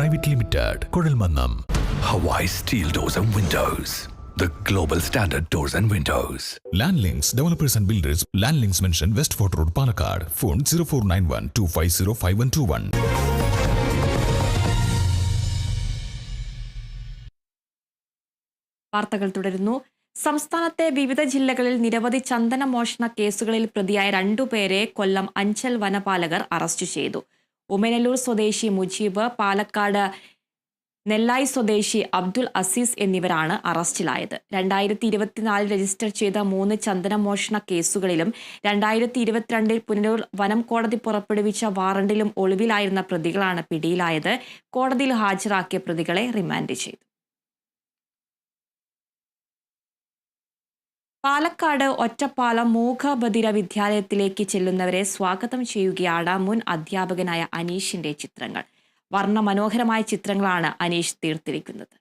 Private limited Kuzhalmannam Hawaii steel doors and windows. The global standard doors and windows. Land links developers and builders land links mansion west fort road Palakkad phone zero four nine one two five zero five one two one വാർത്തകൾ തുടരുന്നു. സംസ്ഥാനത്തെ വിവിധ ജില്ലകളിൽ നിരവധി ചന്ദന മോഷണ കേസുകളിൽ പ്രതിയായ രണ്ടുപേരെ കൊല്ലം അഞ്ചൽ വനപാലകർ അറസ്റ്റ് ചെയ്തു. ഉമനല്ലൂർ സ്വദേശി മുജീബ് പാലക്കാട് നെല്ലായി സ്വദേശി അബ്ദുൽ അസീസ് എന്നിവരാണ് അറസ്റ്റിലായത്. രണ്ടായിരത്തി ഇരുപത്തിനാലിൽ രജിസ്റ്റർ ചെയ്ത മൂന്ന് ചന്ദന മോഷണ കേസുകളിലും രണ്ടായിരത്തി ഇരുപത്തിരണ്ടിൽ പുനലൂർ വനം കോടതി പുറപ്പെടുവിച്ച വാറണ്ടിലും ഒളിവിലായിരുന്ന പ്രതികളാണ് പിടിയിലായത്. കോടതിയിൽ ഹാജരാക്കിയ പ്രതികളെ റിമാൻഡ് ചെയ്തു. പാലക്കാട് ഒറ്റപ്പാലം മൂകാബദിര വിദ്യാലയത്തിലേക്ക് ചെല്ലുന്നവരെ സ്വാഗതം ചെയ്യുകയാണ് മുൻ അധ്യാപകനായ അനീഷിന്റെ ചിത്രങ്ങൾ. വർണ മനോഹരമായ ചിത്രങ്ങളാണ് അനീഷ് തീർത്തിരിക്കുന്നത്.